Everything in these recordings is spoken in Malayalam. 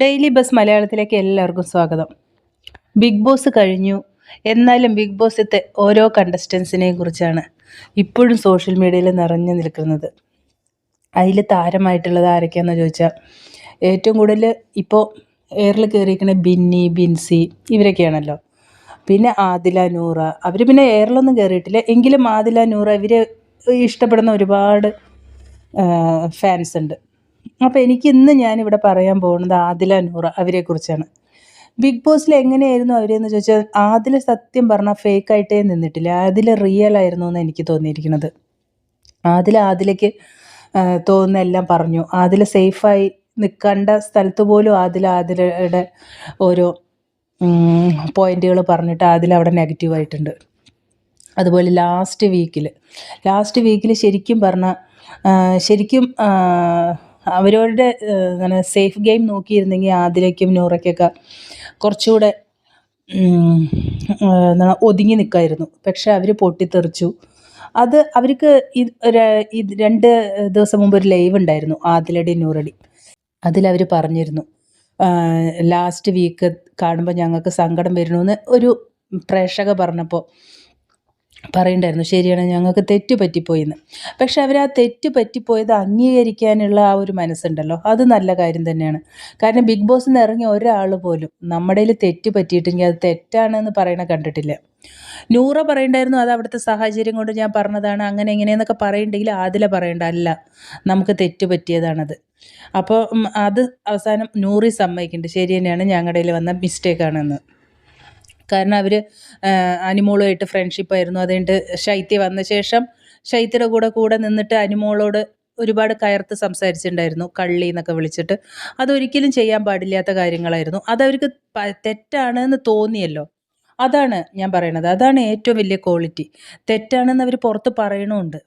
ഡെയിലി ബസ് മലയാളത്തിലേക്ക് എല്ലാവർക്കും സ്വാഗതം. ബിഗ് ബോസ് കഴിഞ്ഞു. എന്നാലും ബിഗ് ബോസിത്തെ ഓരോ കണ്ടസ്റ്റൻസിനെയും കുറിച്ചാണ് ഇപ്പോഴും സോഷ്യൽ മീഡിയയിൽ നിറഞ്ഞു നിൽക്കുന്നത്. അതിൽ താരമായിട്ടുള്ളത് ആരൊക്കെയാണെന്ന് ചോദിച്ചാൽ ഏറ്റവും കൂടുതൽ ഇപ്പോൾ എയറിൽ കയറിയിരിക്കുന്ന ബിന്നി ബിൻസി ഇവരൊക്കെയാണല്ലോ. പിന്നെ ആദില നൂറ. അവർ പിന്നെ എയറിലൊന്നും കയറിയിട്ടില്ല. എങ്കിലും ആദില നൂറ ഇവർ ഇഷ്ടപ്പെടുന്ന ഒരുപാട് ഫാൻസ് ഉണ്ട്. അപ്പോൾ എനിക്ക് ഇന്ന് ഞാനിവിടെ പറയാൻ പോകുന്നത് ആദില നൂറ അവരെക്കുറിച്ചാണ് ബിഗ് ബോസിൽ എങ്ങനെയായിരുന്നു അവരെന്ന് ചോദിച്ചാൽ ആദില സത്യം പറഞ്ഞാൽ ഫേക്ക് ആയിട്ടേ നിന്നിട്ടില്ല. ആദില റിയൽ ആയിരുന്നു എന്ന് എനിക്ക് തോന്നിയിരിക്കുന്നത്. ആദില ആദിലേക്ക് തോന്നുന്ന എല്ലാം പറഞ്ഞു. ആദില സേഫായി നിൽക്കേണ്ട സ്ഥലത്ത് പോലും ആദില ആദിലയുടെ ഓരോ പോയിന്റുകൾ പറഞ്ഞിട്ട് ആദില അവിടെ നെഗറ്റീവ് ആയിട്ടുണ്ട്. അതുപോലെ ലാസ്റ്റ് വീക്കിൽ ലാസ്റ്റ് വീക്കിൽ ശരിക്കും പറഞ്ഞാൽ ശരിക്കും അവരവരുടെ അങ്ങനെ സേഫ് ഗെയിം നോക്കിയിരുന്നെങ്കിൽ ആദിലയ്ക്കും നൂറയ്ക്കൊക്കെ കുറച്ചുകൂടെ എന്താണ് ഒതുങ്ങി നിൽക്കായിരുന്നു. പക്ഷെ അവർ പൊട്ടിത്തെറിച്ചു. അത് അവർക്ക് ഇത് രണ്ട് ദിവസം മുമ്പ് ഒരു ലൈവ് ഉണ്ടായിരുന്നു ആദിലടി നൂറടി. അതിലവർ പറഞ്ഞിരുന്നു ലാസ്റ്റ് വീക്ക് കാണുമ്പോൾ ഞങ്ങൾക്ക് സങ്കടം വരണമെന്ന് ഒരു പ്രേക്ഷക പറഞ്ഞപ്പോൾ പറയണ്ടായിരുന്നു ശരിയാണ് ഞങ്ങൾക്ക് തെറ്റ് പറ്റിപ്പോയിന്ന്. പക്ഷെ അവർ ആ തെറ്റ് പറ്റിപ്പോയത് അംഗീകരിക്കാനുള്ള ആ ഒരു മനസ്സുണ്ടല്ലോ അത് നല്ല കാര്യം തന്നെയാണ്. കാരണം ബിഗ് ബോസിൽ നിന്ന് ഇറങ്ങിയ ഒരാൾ പോലും നമ്മുടെ തെറ്റ് പറ്റിയിട്ടെങ്കിൽ അത് തെറ്റാണെന്ന് പറയണ കണ്ടിട്ടില്ല. നൂറ പറയണ്ടായിരുന്നു അത് അവിടുത്തെ സാഹചര്യം കൊണ്ട് ഞാൻ പറഞ്ഞതാണ് അങ്ങനെ എങ്ങനെയെന്നൊക്കെ പറയണ്ടെങ്കിൽ ആദില പറയണ്ട അല്ല നമുക്ക് തെറ്റ് പറ്റിയതാണത്. അപ്പോൾ അത് അവസാനം നൂറി സമ്മതിക്കുന്നുണ്ട് ശരി തന്നെയാണ് ഞങ്ങളുടെ വന്ന മിസ്റ്റേക്കാണെന്ന് കാരണം അവർ ഫ്രണ്ട്ഷിപ്പ് ഫ്രണ്ട്ഷിപ്പായിരുന്നു അതുകൊണ്ട് ശൈത്യ വന്ന ശേഷം ശൈത്യയുടെ കൂടെ കൂടെ നിന്നിട്ട് അനുമോളോട് ഒരുപാട് കയർത്ത് സംസാരിച്ചിട്ടുണ്ടായിരുന്നു. കള്ളി എന്നൊക്കെ വിളിച്ചിട്ട്. അതൊരിക്കലും ചെയ്യാൻ പാടില്ലാത്ത കാര്യങ്ങളായിരുന്നു. അതവർക്ക് തെറ്റാണ് എന്ന് തോന്നിയല്ലോ. അതാണ് ഞാൻ പറയണത്. അതാണ് ഏറ്റവും വലിയ ക്വാളിറ്റി തെറ്റാണെന്ന് അവർ പുറത്ത് പറയണമുണ്ട്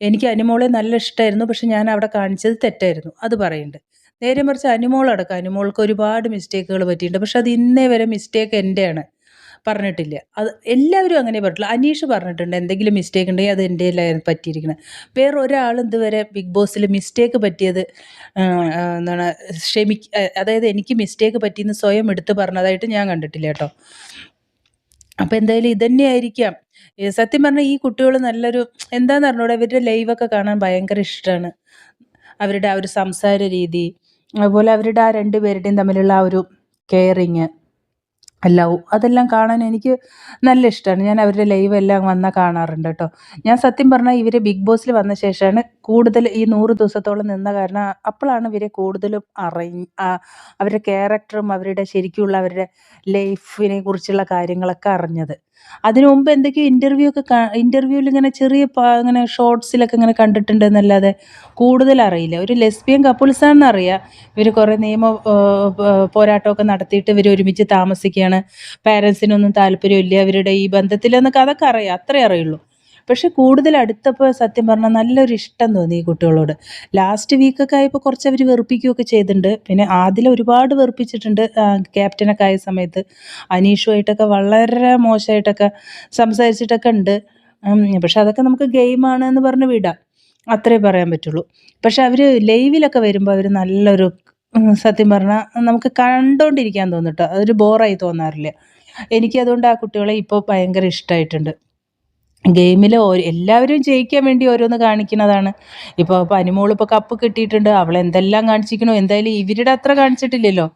എനിക്ക് അനുമോളെ നല്ല ഇഷ്ടമായിരുന്നു പക്ഷെ ഞാൻ അവിടെ കാണിച്ചത് തെറ്റായിരുന്നു. അത് പറയുന്നുണ്ട് നേരെ മറിച്ച് അനുമോളടക്കം. അനുമോൾക്ക് ഒരുപാട് മിസ്റ്റേക്കുകൾ പറ്റിയിട്ടുണ്ട്. പക്ഷെ അത് ഇന്നേ വരെ മിസ്റ്റേക്ക് എന്റെയാണ് പറഞ്ഞിട്ടില്ല. അത് എല്ലാവരും അങ്ങനെ പറഞ്ഞിട്ടില്ല. അനീഷ് പറഞ്ഞിട്ടുണ്ട് എന്തെങ്കിലും മിസ്റ്റേക്ക് ഉണ്ടെങ്കിൽ അത് എന്റെ പറ്റിയിരിക്കുന്നത് വേറെ ഒരാൾ ഇതുവരെ ബിഗ് ബോസിൽ മിസ്റ്റേക്ക് പറ്റിയത് എന്താണ് ക്ഷമി അതായത് എനിക്ക് മിസ്റ്റേക്ക് പറ്റിയെന്ന് സ്വയം എടുത്ത് പറഞ്ഞതായിട്ട് ഞാൻ കണ്ടിട്ടില്ല കേട്ടോ. അപ്പോൾ എന്തായാലും ഇതന്നെയായിരിക്കാം സത്യം പറഞ്ഞാൽ ഈ കുട്ടികൾ നല്ലൊരു എന്താന്ന് പറഞ്ഞൂടെ ഇവരുടെ ലൈവൊക്കെ കാണാൻ ഭയങ്കര ഇഷ്ടമാണ് അവരുടെ ആ ഒരു സംസാര രീതി അതുപോലെ അവരുടെ ആ രണ്ട് പേരുടെയും തമ്മിലുള്ള ആ ഒരു കെയറിങ് ലവ് അതെല്ലാം കാണാൻ എനിക്ക് നല്ല ഇഷ്ടമാണ് ഞാൻ അവരുടെ ലൈവ് എല്ലാം വന്നാൽ കാണാറുണ്ട് കേട്ടോ ഞാൻ സത്യം പറഞ്ഞാൽ ഇവർ ബിഗ് ബോസിൽ വന്ന ശേഷമാണ് കൂടുതൽ ഈ നൂറ് ദിവസത്തോളം നിന്ന കാരണം അപ്പോഴാണ് ഇവരെ കൂടുതലും അറി അവരുടെ ക്യാരക്ടറും അവരുടെ ശരിക്കുള്ള അവരുടെ ലൈഫിനെ കുറിച്ചുള്ള കാര്യങ്ങളൊക്കെ അറിഞ്ഞത്. അതിനു മുമ്പ് എന്തൊക്കെയോ ഇന്റർവ്യൂ ഒക്കെ ഇന്റർവ്യൂവിൽ ഇങ്ങനെ ചെറിയ ഇങ്ങനെ ഷോർട്സിലൊക്കെ ഇങ്ങനെ കണ്ടിട്ടുണ്ടെന്നല്ലാതെ കൂടുതൽ അറിയില്ല. ഒരു ലെസ്ബിയൻ കപ്പിൾസാണെന്ന് അറിയാം ഇവർ കുറേ നിയമ പോരാട്ടമൊക്കെ നടത്തിയിട്ട് ഇവർ ഒരുമിച്ച് താമസിക്കുകയാണ്. പാരൻസിനൊന്നും താല്പര്യമില്ല. അവരുടെ ഈ ബന്ധത്തിലെന്നൊക്കെ അതൊക്കെ അറിയാം. അത്രേ അറിയുള്ളൂ. പക്ഷെ കൂടുതൽ അടുത്തപ്പോൾ സത്യം പറഞ്ഞാൽ നല്ലൊരു ഇഷ്ടം തോന്നി ഈ കുട്ടികളോട്. ലാസ്റ്റ് വീക്കൊക്കെ ആയപ്പോൾ കുറച്ച് അവർ വെറുപ്പിക്കുകയൊക്കെ ചെയ്തിട്ടുണ്ട്. പിന്നെ ആദ്യം ഒരുപാട് വെറുപ്പിച്ചിട്ടുണ്ട് ക്യാപ്റ്റനൊക്കെ ആയ സമയത്ത്. അനീഷുമായിട്ടൊക്കെ വളരെ മോശമായിട്ടൊക്കെ സംസാരിച്ചിട്ടൊക്കെ ഉണ്ട്. പക്ഷെ അതൊക്കെ നമുക്ക് ഗെയിമാണ് എന്ന് പറഞ്ഞ് വിടാം. അത്രേ പറയാൻ പറ്റുള്ളൂ. പക്ഷെ അവർ ലൈവിലൊക്കെ വരുമ്പോൾ അവർ നല്ലൊരു സത്യം പറഞ്ഞാൽ നമുക്ക് കണ്ടോണ്ടിരിക്കാൻ തോന്നിട്ടോ അതൊരു ബോറായി തോന്നാറില്ല. എനിക്ക് അതുകൊണ്ട് ആ കുട്ടികളെ ഇപ്പോൾ ഭയങ്കര ഇഷ്ടമായിട്ടുണ്ട് ഗെയിമിൽ എല്ലാവരും ജയിക്കാൻ വേണ്ടി ഓരോന്ന് കാണിക്കുന്നതാണ്. ഇപ്പോൾ പനിമോൾ ഇപ്പോൾ കപ്പ് കിട്ടിയിട്ടുണ്ട്. അവൾ എന്തെല്ലാം കാണിച്ചിരിക്കണോ? എന്തായാലും ഇവരുടെ അത്ര കാണിച്ചിട്ടില്ലല്ലോ.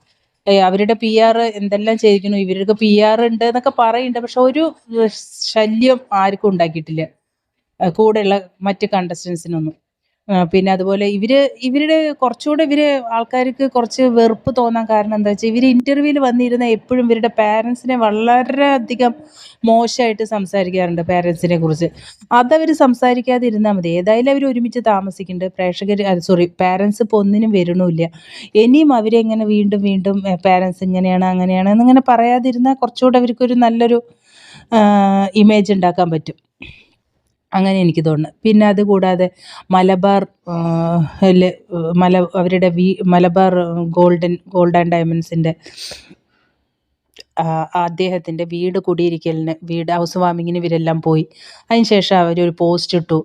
അവരുടെ പി ആർ എന്തെല്ലാം ചെയ്തിരിക്കുന്നു ഇവർക്ക് പി ആർ ഉണ്ട് എന്നൊക്കെ പറയുന്നുണ്ട്. പക്ഷെ ഒരു ശല്യം ആർക്കും ഉണ്ടാക്കിയിട്ടില്ല. കൂടെയുള്ള മറ്റ് കണ്ടസ്റ്റൻസിനൊന്നും പിന്നെ അതുപോലെ ഇവർ ഇവരുടെ കുറച്ചുകൂടെ ഇവർ ആൾക്കാർക്ക് കുറച്ച് വെറുപ്പ് തോന്നാൻ കാരണം എന്താ വെച്ചാൽ ഇവർ ഇന്റർവ്യൂവിൽ വന്നിരുന്ന എപ്പോഴും ഇവരുടെ പാരൻസിനെ വളരെയധികം മോശമായിട്ട് സംസാരിക്കാറുണ്ട് പാരൻസിനെ കുറിച്ച്. അതവർ സംസാരിക്കാതിരുന്നാൽ മതി. ഏതായാലും അവർ ഒരുമിച്ച് താമസിക്കുന്നുണ്ട്. പ്രേക്ഷകർ സോറി പാരൻസ് ഇപ്പോൾ ഒന്നിനും വരണമില്ല ഇനിയും അവരെങ്ങനെ വീണ്ടും വീണ്ടും പാരൻസ് ഇങ്ങനെയാണ് അങ്ങനെയാണ് എന്നിങ്ങനെ പറയാതിരുന്നാൽ കുറച്ചുകൂടെ അവർക്കൊരു നല്ലൊരു ഇമേജ് ഉണ്ടാക്കാൻ പറ്റും. അങ്ങനെ എനിക്ക് തോന്നുന്നു. പിന്നെ അതുകൂടാതെ മലബാർ മല അവരുടെ വി മലബാർ ഗോൾഡൻ ഗോൾഡ് ആൻഡ് ഡയമണ്ട്സിന്റെ അദ്ദേഹത്തിന്റെ വീട് കുടിയിരിക്കലിന് വീട് ഹൗസ് വാമിങ്ങിന് ഇവരെല്ലാം പോയി. അതിന് ശേഷം അവരൊരു പോസ്റ്റ് ഇട്ടു.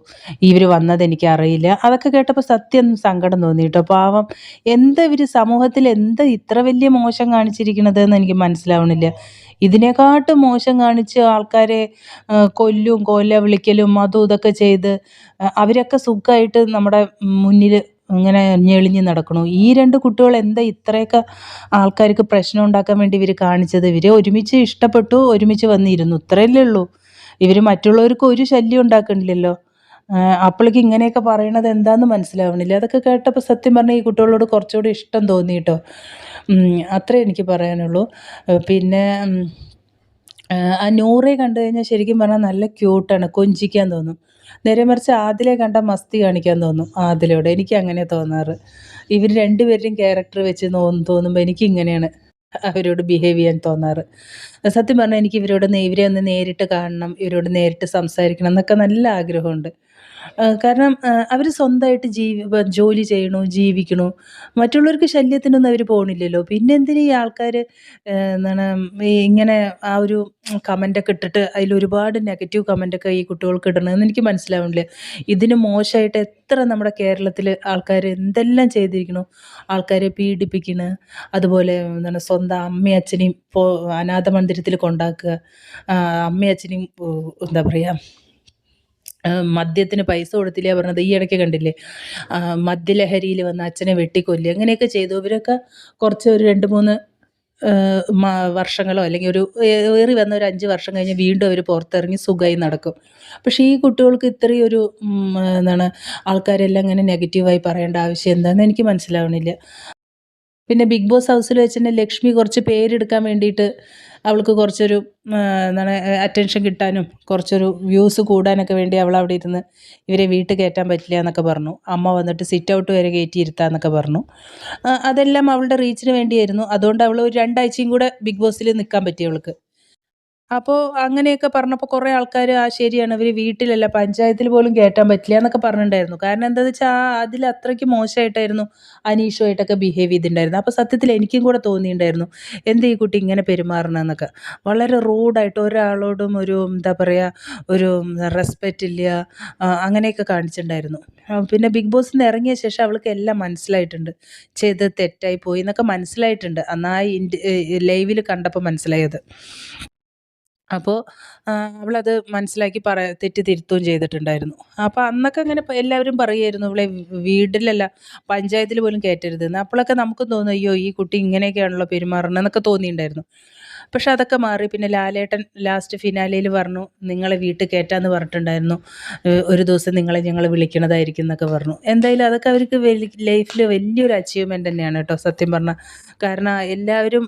ഇവർ വന്നത് എനിക്ക് അറിയില്ല അതൊക്കെ കേട്ടപ്പോൾ സത്യം സങ്കടം തോന്നി കേട്ടോ പാവം എന്താ ഇവർ സമൂഹത്തിൽ എന്താ ഇത്ര വലിയ മോശം കാണിച്ചിരിക്കണത് എന്ന് എനിക്ക് മനസ്സിലാവണില്ല. ഇതിനെക്കാട്ടും മോശം കാണിച്ച് ആൾക്കാരെ കൊല്ലും കൊല വിളിക്കലും അതും ഇതൊക്കെ ചെയ്ത് അവരൊക്കെ സുഖമായിട്ട് നമ്മുടെ മുന്നിൽ ഇങ്ങനെ ഞെളിഞ്ഞ് നടക്കണു. ഈ രണ്ട് കുട്ടികൾ എന്താ ഇത്രയൊക്കെ ആൾക്കാർക്ക് പ്രശ്നം ഉണ്ടാക്കാൻ വേണ്ടി ഇവർ കാണിച്ചത്? ഇവർ ഒരുമിച്ച് ഇഷ്ടപ്പെട്ടു ഒരുമിച്ച് വന്നിരുന്നു. ഇത്രയല്ലേ ഉള്ളൂ. ഇവർ മറ്റുള്ളവർക്ക് ഒരു ശല്യം ഉണ്ടാക്കണില്ലല്ലോ. അപ്പോഴേക്ക് ഇങ്ങനെയൊക്കെ പറയണത് എന്താണെന്ന് മനസ്സിലാവണില്ല. അതൊക്കെ കേട്ടപ്പോൾ സത്യം പറഞ്ഞാൽ ഈ കുട്ടികളോട് കുറച്ചുകൂടി ഇഷ്ടം തോന്നി കേട്ടോ അത്രേ എനിക്ക് പറയാനുള്ളൂ. പിന്നെ ആ നൂറെ കണ്ടു കഴിഞ്ഞാൽ ശരിക്കും പറഞ്ഞാൽ നല്ല ക്യൂട്ടാണ്. കൊഞ്ചിക്കാൻ തോന്നും. നേരെ മറിച്ച് ആദിലെ കണ്ടാൽ മസ്തി കാണിക്കാൻ തോന്നും ആദിലോട് എനിക്ക് അങ്ങനെ തോന്നാറ്. ഇവർ രണ്ടുപേരുടെയും ക്യാരക്ടർ വെച്ച് തോന്നുമ്പോൾ എനിക്ക് ഇങ്ങനെയാണ് അവരോട് ബിഹേവ് ചെയ്യാൻ തോന്നാറ്. സത്യം പറഞ്ഞാൽ എനിക്ക് ഇവരോട് ഇവരെ ഒന്ന് നേരിട്ട് കാണണം ഇവരോട് നേരിട്ട് സംസാരിക്കണം എന്നൊക്കെ നല്ല ആഗ്രഹമുണ്ട്. കാരണം അവർ സ്വന്തമായിട്ട് ജീവി ജോലി ചെയ്യണു ജീവിക്കണു. മറ്റുള്ളവർക്ക് ശല്യത്തിനൊന്നും അവർ പോകണില്ലല്ലോ പിന്നെ എന്തിനാ ഈ ആൾക്കാർ എന്താണ് ഇങ്ങനെ ആ ഒരു കമന്റൊക്കെ ഇട്ടിട്ട് അതിലൊരുപാട് നെഗറ്റീവ് കമന്റൊക്കെ ഈ കുട്ടികൾക്ക് ഇടണമെന്ന് എനിക്ക് മനസ്സിലാവുന്നില്ല. ഇതിന് മോശമായിട്ട് എത്ര നമ്മുടെ കേരളത്തിൽ ആൾക്കാർ എന്തെല്ലാം ചെയ്തിരിക്കണു? ആൾക്കാരെ പീഡിപ്പിക്കണ്. അതുപോലെ എന്താണ് സ്വന്തം അമ്മയും അച്ഛനെയും അനാഥ മന്ദിരത്തിൽ കൊണ്ടാക്കുക. അമ്മയും അച്ഛനെയും എന്താ പറയുക മദ്യത്തിന് പൈസ കൊടുത്തില്ല പറഞ്ഞത്? ഈ ഇടയ്ക്ക് കണ്ടില്ലേ? മദ്യലഹരിയിൽ വന്ന് അച്ഛനെ വെട്ടിക്കൊല്ലി അങ്ങനെയൊക്കെ ചെയ്തു. ഇവരൊക്കെ കുറച്ച് ഒരു രണ്ട് മൂന്ന് വർഷങ്ങളോ അല്ലെങ്കിൽ ഒരു ഏറി വന്ന ഒരു അഞ്ച് വർഷം കഴിഞ്ഞ് വീണ്ടും അവർ പുറത്തിറങ്ങി സുഖമായി നടക്കും. പക്ഷേ ഈ കുട്ടികൾക്ക് ഇത്രയും ഒരു എന്താണ് ആൾക്കാരെല്ലാം ഇങ്ങനെ നെഗറ്റീവായി പറയേണ്ട ആവശ്യം എന്താണെന്ന് എനിക്ക് മനസ്സിലാവണില്ല. പിന്നെ ബിഗ് ബോസ് ഹൗസിൽ വെച്ച് തന്നെ ലക്ഷ്മി കുറച്ച് പേരെടുക്കാൻ വേണ്ടിയിട്ട് അവൾക്ക് കുറച്ചൊരു എന്താണ് അറ്റൻഷൻ കിട്ടാനും കുറച്ചൊരു വ്യൂസ് കൂടാനൊക്കെ വേണ്ടി അവൾ അവിടെ ഇരുന്ന് ഇവരെ വീട്ടിൽ കയറ്റാൻ പറ്റില്ല എന്നൊക്കെ പറഞ്ഞു. അമ്മ വന്നിട്ട് സിറ്റ് ഔട്ട് വരെ കയറ്റി ഇരുത്താന്നൊക്കെ പറഞ്ഞു. അതെല്ലാം അവളുടെ റീച്ചിന് വേണ്ടിയായിരുന്നു. അതുകൊണ്ട് അവൾ ഒരു രണ്ടാഴ്ചയും കൂടെ ബിഗ് ബോസിൽ നിൽക്കാൻ പറ്റി അവൾക്ക്. അപ്പോൾ അങ്ങനെയൊക്കെ പറഞ്ഞപ്പോൾ കുറേ ആൾക്കാർ ആ ശരിയാണ്. ഇവർ വീട്ടിലല്ല. പഞ്ചായത്തിൽ പോലും കയറ്റാൻ പറ്റില്ല എന്നൊക്കെ പറഞ്ഞിട്ടുണ്ടായിരുന്നു. കാരണം എന്താ വെച്ചാൽ ആ അതിൽ അത്രയ്ക്ക് മോശമായിട്ടായിരുന്നു അനീഷുമായിട്ടൊക്കെ ബിഹേവ് ചെയ്തിട്ടുണ്ടായിരുന്നു അപ്പോൾ സത്യത്തിൽ എനിക്കും കൂടെ തോന്നിയിട്ടുണ്ടായിരുന്നു എന്താ ഈ കുട്ടി ഇങ്ങനെ പെരുമാറണമെന്നൊക്കെ വളരെ റൂഡായിട്ട് ഒരാളോടും ഒരു എന്താ പറയുക ഒരു റെസ്പെക്റ്റ് ഇല്ല അങ്ങനെയൊക്കെ കാണിച്ചിട്ടുണ്ടായിരുന്നു. പിന്നെ ബിഗ് ബോസിൽ നിന്ന് ഇറങ്ങിയ ശേഷം അവൾക്ക് എല്ലാം മനസ്സിലായിട്ടുണ്ട്. ചെയ്ത് തെറ്റായി പോയി എന്നൊക്കെ മനസ്സിലായിട്ടുണ്ട്. അന്ന് ലൈവിൽ കണ്ടപ്പോൾ മനസ്സിലായത്. അപ്പോൾ അവളത് മനസ്സിലാക്കി പറ തെറ്റ് തിരുത്തുകയും ചെയ്തിട്ടുണ്ടായിരുന്നു. അപ്പോൾ അന്നൊക്കെ അങ്ങനെ എല്ലാവരും പറയുമായിരുന്നു ഇവളെ വീട്ടിലല്ല പഞ്ചായത്തിൽ പോലും കയറ്റരുതെന്ന് അപ്പോഴൊക്കെ നമുക്കും തോന്നും അയ്യോ ഈ കുട്ടി ഇങ്ങനെയൊക്കെയാണല്ലോ പെരുമാറുന്നത് എന്നൊക്കെ തോന്നിയിട്ടുണ്ടായിരുന്നു. പക്ഷെ അതൊക്കെ മാറി. പിന്നെ ലാലേട്ടൻ ലാസ്റ്റ് ഫിനാലയിൽ പറഞ്ഞു നിങ്ങളെ വീട്ടിൽ കയറ്റാന്ന് പറഞ്ഞിട്ടുണ്ടായിരുന്നു. ഒരു ദിവസം നിങ്ങളെ ഞങ്ങൾ വിളിക്കണതായിരിക്കും എന്നൊക്കെ പറഞ്ഞു. എന്തായാലും അതൊക്കെ അവർക്ക് ലൈഫിൽ വലിയൊരു അച്ചീവ്മെന്റ് തന്നെയാണ് കേട്ടോ സത്യം പറഞ്ഞാൽ കാരണം എല്ലാവരും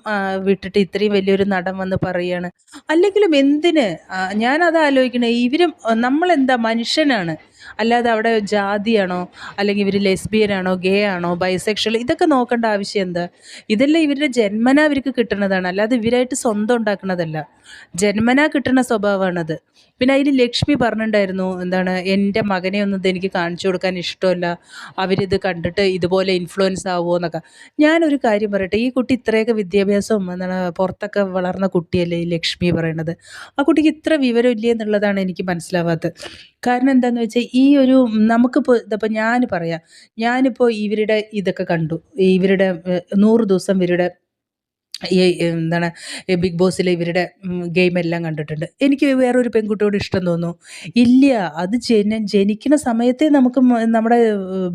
വിട്ടിട്ട് ഇത്രയും വലിയൊരു നടൻ വന്ന് പറയുകയാണ് അല്ലെങ്കിലും എന്തിന്? ഞാനത് ആലോചിക്കണേ ഇവരും നമ്മളെന്താ മനുഷ്യനാണ്. അല്ലാതെ അവിടെ ജാതിയാണോ അല്ലെങ്കിൽ ഇവർ ലെസ്ബിയനാണോ ഗേ ആണോ ബൈസെക്ഷൽ ഇതൊക്കെ നോക്കേണ്ട ആവശ്യം എന്താ? ഇതെല്ലാം ഇവരുടെ ജന്മന അവർക്ക് കിട്ടുന്നതാണ്. അല്ലാതെ ഇവരായിട്ട് സ്വന്തം ഉണ്ടാക്കുന്നതല്ല. ജന്മന കിട്ടുന്ന സ്വഭാവമാണത്. പിന്നെ അതിൽ ലക്ഷ്മി പറഞ്ഞിട്ടുണ്ടായിരുന്നു എന്താണ് എന്റെ മകനെ ഒന്നും എനിക്ക് കാണിച്ചു കൊടുക്കാൻ ഇഷ്ടമല്ല. അവരിത് കണ്ടിട്ട് ഇതുപോലെ ഇൻഫ്ലുവൻസ് ആവുമോ എന്നൊക്കെ. ഞാനൊരു കാര്യം പറയട്ടെ ഈ കുട്ടി ഇത്രയൊക്കെ വിദ്യാഭ്യാസവും എന്താണ് പുറത്തൊക്കെ വളർന്ന കുട്ടിയല്ലേ ഈ ലക്ഷ്മി പറയണത് ആ കുട്ടിക്ക് ഇത്ര വിവരമില്ലേ എന്നുള്ളതാണ് എനിക്ക് മനസ്സിലാവാത്തത്. കാരണം എന്താണെന്ന് വെച്ചാൽ ഈ ഒരു നമുക്കിപ്പോൾ ഇതിപ്പോൾ ഞാൻ പറയാം. ഞാനിപ്പോൾ ഇവരുടെ ഇതൊക്കെ കണ്ടു. ഇവരുടെ നൂറ് ദിവസം ഇവരുടെ ഈ എന്താണ് ബിഗ് ബോസിലെ ഇവരുടെ ഗെയിം എല്ലാം കണ്ടിട്ടുണ്ട്. എനിക്ക് വേറൊരു പെൺകുട്ടിയോട് ഇഷ്ടം തോന്നുന്നു. ഇല്ല അത് ജന ജനിക്കുന്ന സമയത്തെ നമുക്ക് നമ്മുടെ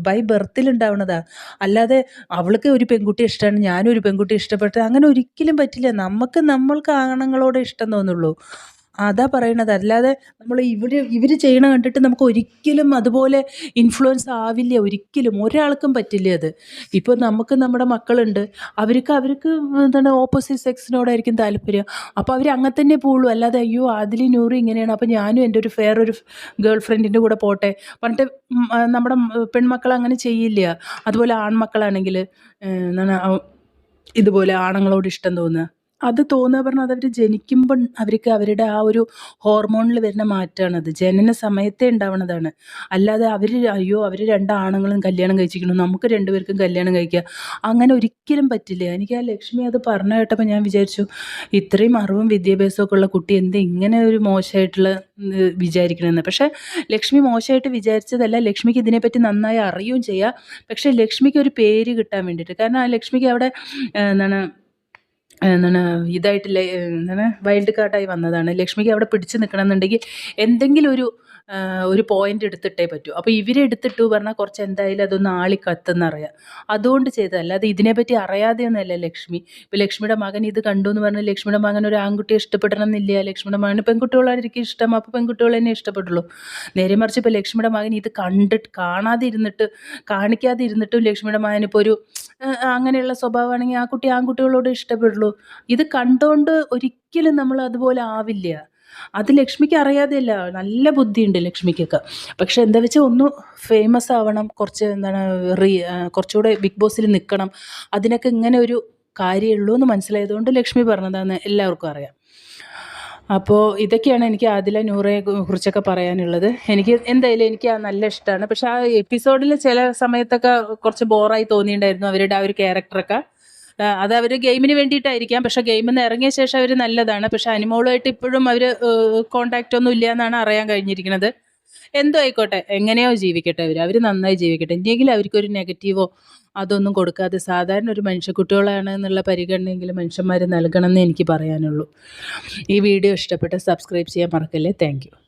ബൈ ബർത്തിൽ ഉണ്ടാവുന്നതാണ് അല്ലാതെ അവൾക്ക് ഒരു പെൺകുട്ടി ഇഷ്ടമാണ് ഞാനും ഒരു പെൺകുട്ടി ഇഷ്ടപ്പെട്ടത് അങ്ങനെ ഒരിക്കലും പറ്റില്ല. നമുക്ക് നമ്മൾക്ക് ആണുങ്ങളോട് ഇഷ്ടം തോന്നുള്ളൂ. അതാ പറയണത് അല്ലാതെ നമ്മൾ ഇവർ ഇവർ ചെയ്യണ കണ്ടിട്ട് നമുക്ക് ഒരിക്കലും അതുപോലെ ഇൻഫ്ലുവൻസ് ആവില്ല. ഒരിക്കലും. ഒരാൾക്കും പറ്റില്ല അത്. ഇപ്പോൾ നമുക്ക് നമ്മുടെ മക്കളുണ്ട്. അവർക്ക് അവർക്ക് എന്താണ് ഓപ്പോസിറ്റ് സെക്സിനോടായിരിക്കും താല്പര്യം. അപ്പോൾ അവർ അങ്ങനെ തന്നെ പോവുള്ളൂ. അല്ലാതെ അയ്യോ ആദിലി നൂറി ഇങ്ങനെയാണ്. അപ്പോൾ ഞാനും എന്റെ ഒരു ഫെയർ ഒരു ഗേൾ ഫ്രണ്ടിന്റെ കൂടെ പോട്ടെ. പറഞ്ഞിട്ട് നമ്മുടെ പെൺമക്കൾ അങ്ങനെ ചെയ്യില്ല. അതുപോലെ ആൺമക്കളാണെങ്കിൽ എന്താണ് ഇതുപോലെ ആണുങ്ങളോട് ഇഷ്ടം തോന്നുക. അത് തോന്നുക പറഞ്ഞാൽ അതവർ ജനിക്കുമ്പോൾ അവർക്ക് അവരുടെ ആ ഒരു ഹോർമോണിൽ വരുന്ന മാറ്റമാണത് ജനന സമയത്തേ ഉണ്ടാവണതാണ്. അല്ലാതെ അവർ അയ്യോ അവർ രണ്ടാണുങ്ങളും കല്യാണം കഴിച്ചിരിക്കുന്നു നമുക്ക് രണ്ടുപേർക്കും കല്യാണം കഴിക്കുക അങ്ങനെ ഒരിക്കലും പറ്റില്ല. എനിക്ക് ആ ലക്ഷ്മി അത് പറഞ്ഞു കേട്ടപ്പോൾ ഞാൻ വിചാരിച്ചു ഇത്രയും അറിവും വിദ്യാഭ്യാസമൊക്കെ ഉള്ള കുട്ടി എന്ത് ഇങ്ങനെ ഒരു മോശമായിട്ടുള്ള വിചാരിക്കണമെന്ന് പക്ഷേ ലക്ഷ്മി മോശമായിട്ട് വിചാരിച്ചതല്ല. ലക്ഷ്മിക്ക് ഇതിനെപ്പറ്റി നന്നായി അറിയുകയും ചെയ്യാം. പക്ഷേ ലക്ഷ്മിക്ക് ഒരു പേര് കിട്ടാൻ വേണ്ടിയിട്ട്. കാരണം ആ ലക്ഷ്മിക്ക് അവിടെ എന്താണ് എന്താണ് ഇതായിട്ടില്ല എന്താണ് വൈൽഡ് കാർഡായി വന്നതാണ്. ലക്ഷ്മിക്ക് അവിടെ പിടിച്ച് നിൽക്കണമെന്നുണ്ടെങ്കിൽ എന്തെങ്കിലും ഒരു ഒരു പോയിന്റ് എടുത്തിട്ടേ പറ്റൂ. അപ്പോൾ ഇവരെടുത്തിട്ടു പറഞ്ഞാൽ കുറച്ച് എന്തായാലും അതൊന്ന് ആളി കത്തുന്നറിയാം അതുകൊണ്ട് ചെയ്തതല്ല അത് ഇതിനെപ്പറ്റി അറിയാതെയൊന്നുമല്ല ലക്ഷ്മി. ഇപ്പോൾ ലക്ഷ്മിയുടെ മകൻ ഇത് കണ്ടു എന്ന് പറഞ്ഞാൽ ലക്ഷ്മിയുടെ മകൻ ഒരു ആൺകുട്ടിയെ ഇഷ്ടപ്പെടണം എന്നില്ല ലക്ഷ്മിയുടെ മകന് പെൺകുട്ടികളായിരിക്കും ഇഷ്ടം അപ്പോൾ പെൺകുട്ടികൾ തന്നെ ഇഷ്ടപ്പെട്ടുള്ളൂ. നേരെ മറിച്ച് ഇപ്പോൾ ലക്ഷ്മിയുടെ മകൻ ഇത് കണ്ടിട്ട് കാണാതെ ഇരുന്നിട്ട് കാണിക്കാതെ ഇരുന്നിട്ടും ലക്ഷ്മിയുടെ മകൻ ഇപ്പോൾ ഒരു അങ്ങനെയുള്ള സ്വഭാവമാണെങ്കിൽ ആ കുട്ടി ആൺകുട്ടികളോട് ഇഷ്ടപ്പെടുള്ളൂ. ഇത് കണ്ടുകൊണ്ട് ഒരിക്കലും നമ്മൾ അതുപോലെ ആവില്ല. അത് ലക്ഷ്മിക്ക് അറിയാതെയല്ല. നല്ല ബുദ്ധിയുണ്ട് ലക്ഷ്മിക്കൊക്കെ. പക്ഷെ എന്താ വെച്ചാൽ ഒന്ന് ഫേമസ് ആവണം കുറച്ച് എന്താണ് റീ കുറച്ചുകൂടെ ബിഗ് ബോസിൽ നിൽക്കണം അതിനൊക്കെ ഇങ്ങനെ ഒരു കാര്യമുള്ളൂ എന്ന് മനസ്സിലായതുകൊണ്ട് ലക്ഷ്മി പറഞ്ഞതാന്ന് എല്ലാവർക്കും അറിയാം. അപ്പോൾ ഇതൊക്കെയാണ് എനിക്ക് ആദില നൂറയെ കുറിച്ചൊക്കെ പറയാനുള്ളത്. എനിക്ക് എന്തായാലും എനിക്ക് ആ നല്ല ഇഷ്ടമാണ് പക്ഷെ ആ എപ്പിസോഡിൽ ചില സമയത്തൊക്കെ കുറച്ച് ബോറായി തോന്നിയിട്ടുണ്ടായിരുന്നു അവരുടെ ആ ഒരു ക്യാരക്ടറൊക്കെ അത് അവർ ഗെയിമിന് വേണ്ടിയിട്ടായിരിക്കാം. പക്ഷെ ഗെയിമിൽ നിന്ന് ഇറങ്ങിയ ശേഷം അവർ നല്ലതാണ്. പക്ഷെ അനിമോളുമായിട്ട് ഇപ്പോഴും അവർ കോണ്ടാക്റ്റ് ഒന്നും ഇല്ല എന്നാണ് അറിയാൻ കഴിഞ്ഞിരിക്കുന്നത്. എന്തോ ആയിക്കോട്ടെ എങ്ങനെയോ ജീവിക്കട്ടെ അവർ അവർ നന്നായി ജീവിക്കട്ടെ. എന്തെങ്കിലും അവർക്കൊരു നെഗറ്റീവോ അതൊന്നും കൊടുക്കാതെ സാധാരണ ഒരു മനുഷ്യക്കുട്ടികളാണ് എന്നുള്ള പരിഗണനയെങ്കിലും മനുഷ്യന്മാർ നൽകണമെന്ന് എനിക്ക് പറയാനുള്ളൂ. ഈ വീഡിയോ ഇഷ്ടപ്പെട്ട് സബ്സ്ക്രൈബ് ചെയ്യാൻ മറക്കല്ലേ. താങ്ക്